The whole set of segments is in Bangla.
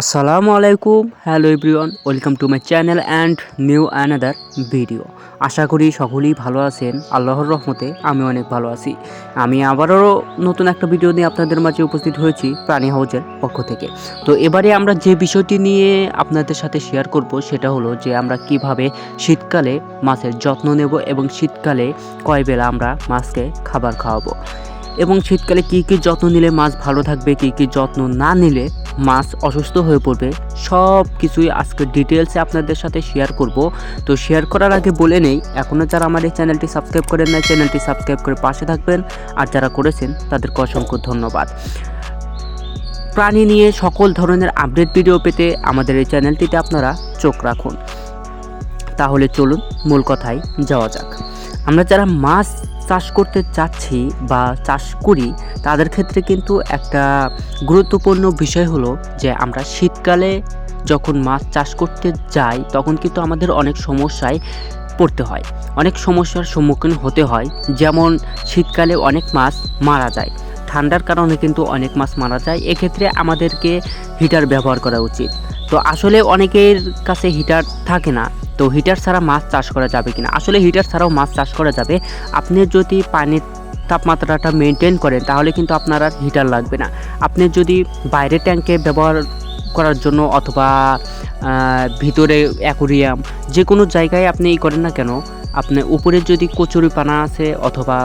আসসালামু আলাইকুম, hello everyone, welcome to my channel and new another video. আশা করি সকলেই ভালো আছেন, আল্লাহর রহমতে আমি অনেক ভালো আছি। আমি আবারও নতুন একটা ভিডিও নিয়ে আপনাদের মাঝে উপস্থিত হয়েছি প্রাণী হাউজের পক্ষ থেকে। তো এবারে আমরা যে বিষয়টি নিয়ে আপনাদের সাথে শেয়ার করব সেটা হলো যে আমরা কীভাবে শীতকালে মাছের যত্ন নেব এবং শীতকালে কয় বেলা আমরা মাছকে খাবার খাওয়াবো। এবং শীতকালে কী কী যত্ন নিলে মাছ ভালো থাকবে, কী কী যত্ন না নিলে মাছ অসুস্থ হয়ে পড়বে, সব কিছুই আজকে ডিটেলসে আপনাদের সাথে শেয়ার করব। তো শেয়ার করার আগে বলে নেই এখনও যারা আমার এই চ্যানেলটি সাবস্ক্রাইব করেন না চ্যানেলটি সাবস্ক্রাইব করে পাশে থাকবেন। আর যারা করেছেন, তাদেরকে অসংখ্য ধন্যবাদ। প্রাণী নিয়ে সকল ধরনের আপডেট ভিডিও পেতে আমাদের এই চ্যানেলটিতে আপনারা চোখ রাখুন। তাহলে চলুন, মূল কথায় যাওয়া যাক। আমরা যারা মাছ চাষ করতে চাচ্ছি বা চাষ করি, তাদের ক্ষেত্রে কিন্তু একটা গুরুত্বপূর্ণ বিষয় হলো যে আমরা শীতকালে যখন মাছ চাষ করতে যাই, তখন কিন্তু আমাদের অনেক সমস্যায় পড়তে হয়। অনেক সমস্যার সম্মুখীন হতে হয়। যেমন শীতকালে অনেক মাছ মারা যায়। ঠান্ডার কারণে কিন্তু অনেক মাছ মারা যায়। এক্ষেত্রে আমাদেরকে হিটার ব্যবহার করা উচিত। তো আসলে অনেকের কাছে হিটার থাকে না। তো হিটার ছাড়া মাছ চাষ করা যাবে কিনা? আসলে হিটার ছাড়াও মাছ চাষ করা যাবে। আপনি যদি পানির তাপমাত্রাটা মেনটেন করেন, তাহলে কিন্তু আপনার আর হিটার লাগবে না। আপনি যদি বাইরের ট্যাঙ্কে ব্যবহার করার জন্য অথবা ভিতরে অ্যাকোরিয়াম যে কোনো জায়গায় আপনি ই করেন না কেন আপনি উপরে যদি কচুরি পানা আছে অথবা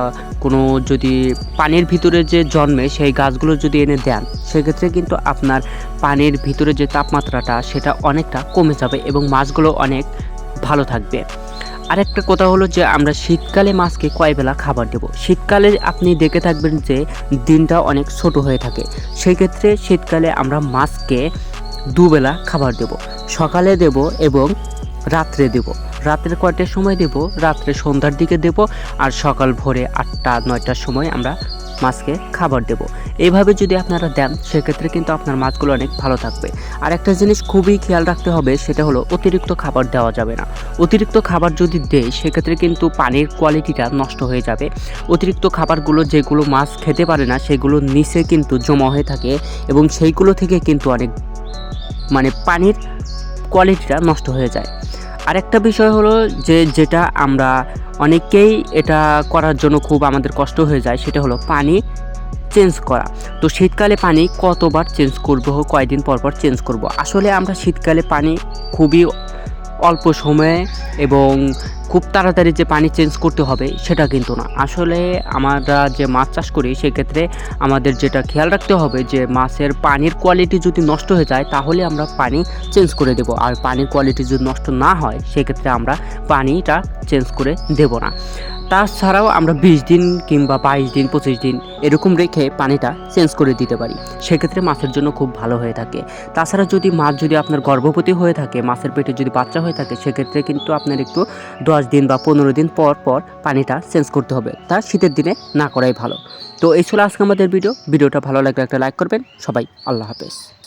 কোনো যদি পানির ভিতরে যে জন্মে সেই গাছগুলো যদি এনে দেন, সেক্ষেত্রে কিন্তু আপনার পানির ভিতরে যে তাপমাত্রাটা, সেটা অনেকটা কমে যাবে এবং মাছগুলো অনেক ভালো থাকবে। আরেকটা কথা হলো যে আমরা শীতকালে মাছকে কয় বেলা খাবার দেব? শীতকালে আপনি দেখে থাকবেন যে দিনটা অনেক ছোট হয়ে থাকে। সেই ক্ষেত্রে শীতকালে আমরা মাছকে দুবেলা খাবার দেব। সকালে দেব এবং রাত্রে দেব। রাত্রে কয়টার সময় দেব? রাত্রে সন্ধ্যার দিকে দেব। আর সকাল ভোরে আটটা, নয়টার সময় আমরা মাছকে খাবার দেব। এইভাবে যদি আপনারা দেন, সেক্ষেত্রে কিন্তু আপনার মাছগুলো অনেক ভালো থাকবে। আর একটা জিনিস খুবই খেয়াল রাখতে হবে, সেটা হলো অতিরিক্ত খাবার দেওয়া যাবে না। অতিরিক্ত খাবার যদি দেয় সেক্ষেত্রে কিন্তু পানির কোয়ালিটিটা নষ্ট হয়ে যাবে। অতিরিক্ত খাবারগুলো যেগুলো মাছ খেতে পারে না, সেগুলো নিচে কিন্তু জমা হয়ে থাকে এবং সেইগুলো থেকে কিন্তু অনেক মানে পানির কোয়ালিটিটা নষ্ট হয়ে যায়। আরেকটা বিষয় হলো যে, যেটা আমরা অনেকেই এটা করার জন্য খুব আমাদের কষ্ট হয়ে যায়, সেটা হলো পানি চেঞ্জ করা। তো শীতকালে পানি কতবার চেঞ্জ করব, কয়দিন পর পর চেঞ্জ করব? আসলে আমরা শীতকালে পানি খুবই অল্প সময়ে এবং খুব তাড়াতাড়ি যে পানি চেঞ্জ করতে হবে, সেটা কিন্তু না। আসলে আমরা যে মাছ চাষ করি, সেক্ষেত্রে আমাদের যেটা খেয়াল রাখতে হবে যে, মাছের পানির কোয়ালিটি যদি নষ্ট হয়ে যায়, তাহলে আমরা পানি চেঞ্জ করে দেব। আর পানির কোয়ালিটি যদি নষ্ট না হয়, সেক্ষেত্রে আমরা পানিটা চেঞ্জ করে দেব না। তাছাড়াও আমরা বিশ দিন কিংবা বাইশ দিন, পঁচিশ দিন এরকম রেখে পানিটা চেঞ্জ করে দিতে পারি। সেক্ষেত্রে মাছের জন্য খুব ভালো হয়ে থাকে। তাছাড়া যদি মাছ যদি আপনার গর্ভবতী হয়ে থাকে, মাছের পেটে যদি বাচ্চা হয়ে থাকে, সেক্ষেত্রে কিন্তু আপনার একটু দশ দিন বা পনেরো দিন পর পর পানিটা চেঞ্জ করতে হবে। তা শীতের দিনে না করাই ভালো। তো এই ছিল আজকে আমাদের ভিডিও। ভিডিওটা ভালো লাগলে একটা লাইক করবেন। সবাই আল্লাহ হাফেজ।